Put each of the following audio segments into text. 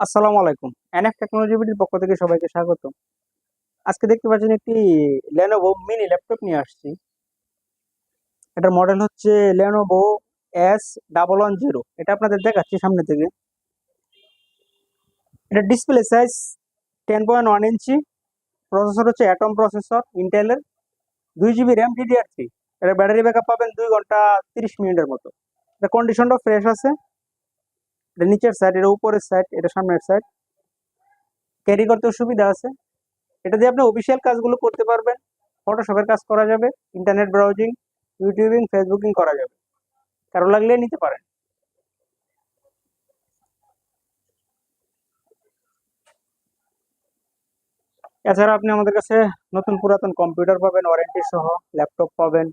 আসসালামু আলাইকুম। NF technology বিডির পক্ষ থেকে সবাইকে স্বাগত আজকে দেখতে পাচ্ছেন একটি লেনোভো মিনি ল্যাপটপ নিয়ে আসছি। এটার মডেল হচ্ছে Lenovo S double one zero এটা আপনাদের দেখাচ্ছি সামনে থেকে। এটা display size ten point one inch. Processor হচ্ছে অ্যাটম প্রসেসর ইন্টেলের দুই জিবি র্যাম ডিডিআর থ্রি এটা ব্যাটারি ব্যাকআপ পাবেন দুই ঘণ্টা তিরিশ মিনিটের মতো। এটা কন্ডিশনটা ফ্রেশ আছে। এটা নিচের সাইড এটা উপরের সাইড এটা সামনের সাইড ক্যারি করতেও সুবিধা আছে। এটা দিয়ে আপনি অফিসিয়াল কাজগুলো করতে পারবেন। ফটোশপের কাজ করা যাবে ইন্টারনেট ব্রাউজিং ইউটিউবিং ফেসবুকিং করা যাবে। কারও লাগলে নিতে পারেন। এছাড়া আপনি আমাদের কাছে নতুন পুরাতন কম্পিউটার পাবেন ওয়ারেন্টি সহ ল্যাপটপ পাবেন।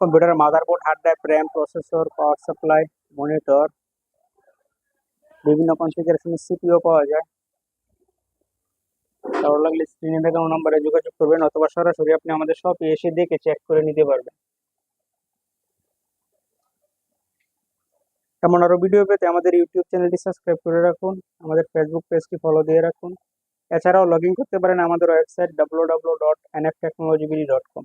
কম্পিউটারের motherboard hard drive RAM processor power supply monitor বিভিন্ন কনফিগারেশনের সিপিও পাওয়া যায়। ভালো লাগলে স্ক্রিনে দেখানো নম্বরে যোগাযোগ করবেন অথবা সরাসরি আপনি আমাদের শপে এসে দেখে চেক করে নিতে পারবেন। এমন আরও ভিডিও পেতে আমাদের ইউটিউব চ্যানেলটি সাবস্ক্রাইব করে রাখুন, আমাদের ফেসবুক পেজটি ফলো দিয়ে রাখুন। এছাড়াও লগ করতে পারেন আমাদের website W W dot N F technology dot com